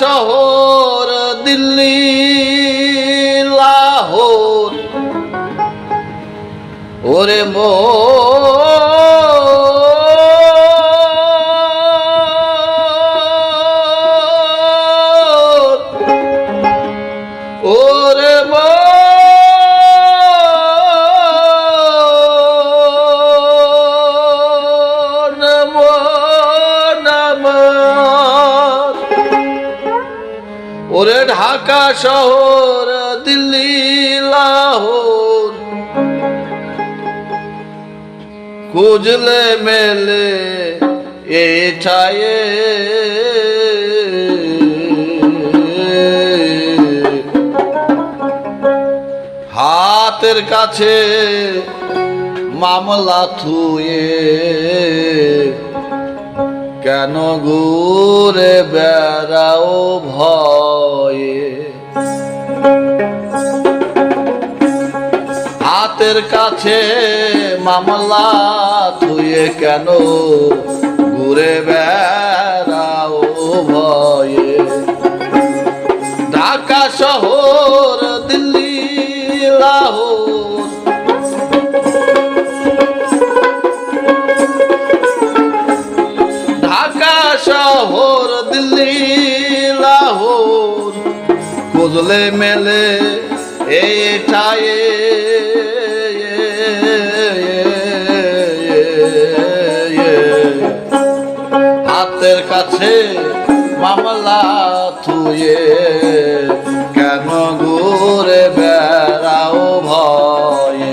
শহর দিল্লি লাহোর। ওরে মো ঢাকা শহর দিল্লি লাহোর। খুঁজলে মেলে এ এটায়ে হাতের কাছে মামলা থুয়ে কেন ঘুরে বেড়াও ভয়ে? হাতের কাছে মামলা থুয়ে কেন ঘুরে বেড়াও ভয়ে? ঢাকা শহর, দিল্লি, লাহোর শহর দিল্লি, লাহোর। খুঁজলে মেলে এটায়ে হাতের কাছে মামলা থুয়ে কেন ঘুরে বেড়াও ভয়ে?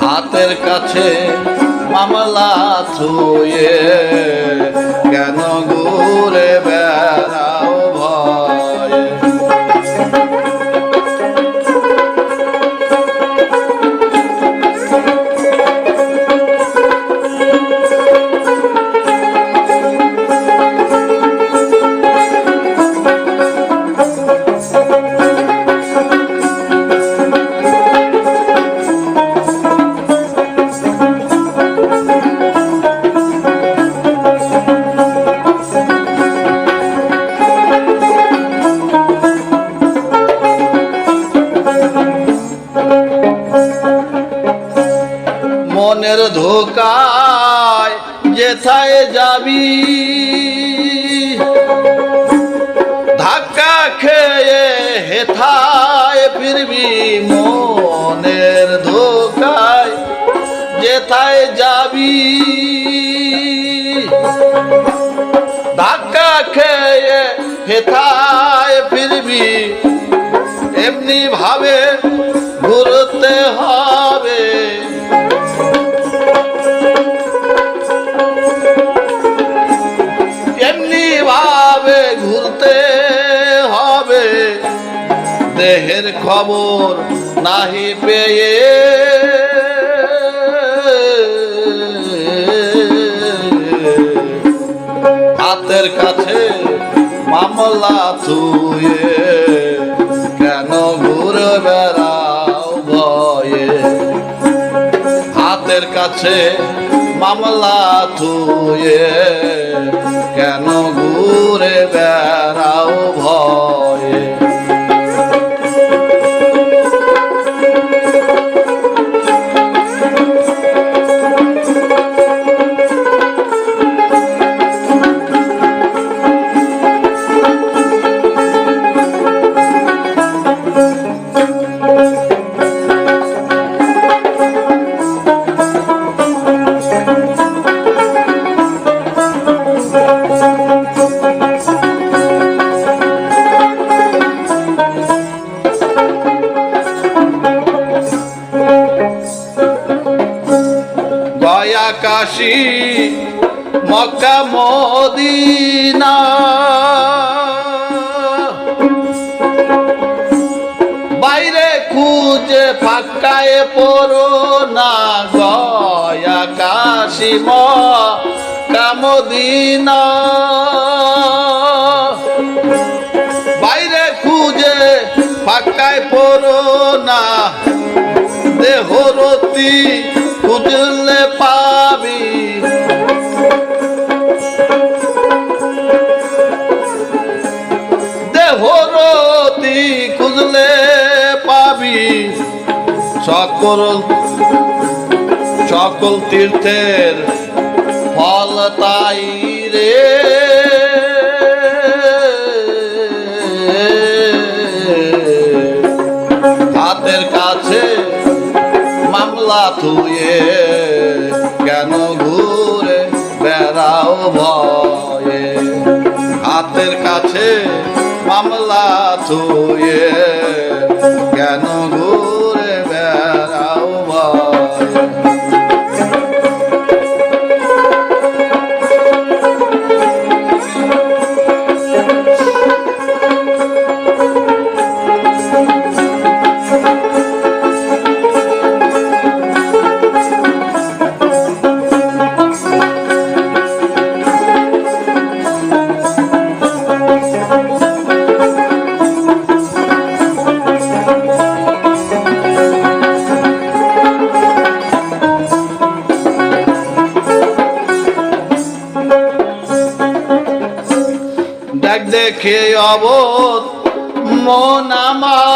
হাতের কাছে মামলা থুয়ে মনের ধোকায় যেথায় যাবি? ধাক্কা খেয়ে হেথায় ফিরবি মনের ধোকায় যেথায় যাবি? ধাক্কা খেয়ে হেথায় ফিরবি এমনি ভাবে ঘুরতে হবে দেহের খবর নাহি পেয়ে। হাতের কাছে মামলা থুয়ে কেন ঘুরে বেড়াও ভয়ে? হাতের কাছে মামলা থুয়ে কেন ঘুরে বেড়াও ভয়ে? Gaya Kashi Mecca, Medina. বাইরে খুঁজে ফাঁকায় পড়ো না গয়া কাশী মদিনা। বাইরে খুঁজে ফাঁকায় পড়ো না, দেহরতি খুঁজলে সকল সকল তীর্থের ফল তাই রে। হাতের কাছে মামলা থুয়ে কেন ঘুরে বেড়াও ভয়ে? হাতের কাছে মামলা থুয়ে দেখ অবোধ মন আমার।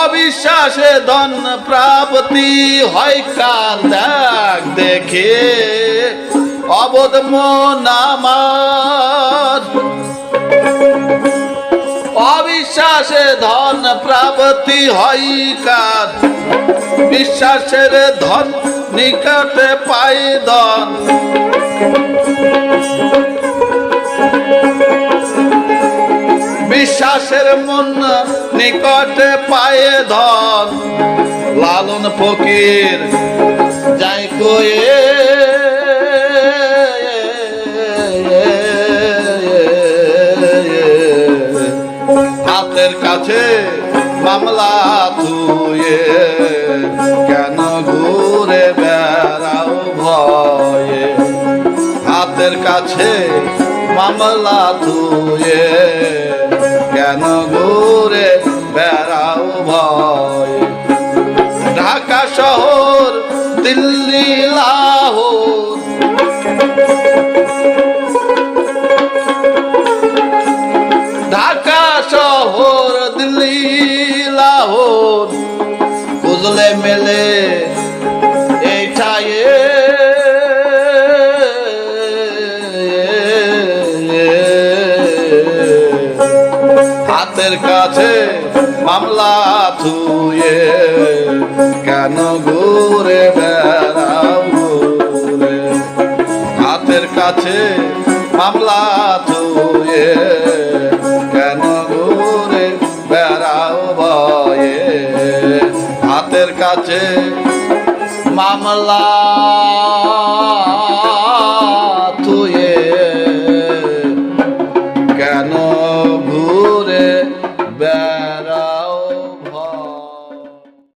অবিশ্বাসে ধন প্রাপ্তি হয় কার দেখ দেখে, অবোধ মন আমার। অবিশ্বাসে ধন প্রাপ্তি হয় কার বিশ্বাসের ধন নিকটে পাই ধন বিশ্বাসের মন নিকটে পায়ে ধন লালন ফকির যাই কয়ে। হাতের কাছে মামলা থুয়ে কাছে মামলা থুয়ে কেন ঘুরে বেড়াও ভয়? ঢাকা শহর, দিল্লি, লাহোর। ঢাকা শহর, দিল্লি, লাহোর। বুঝলে মেলে মামলা থুয়ে কেন ঘুরে বেড়াও ঘুরে? হাতের কাছে মামলা থুয়ে কেন ঘুরে বেড়াও ভয়ে? হাতের কাছে মামলা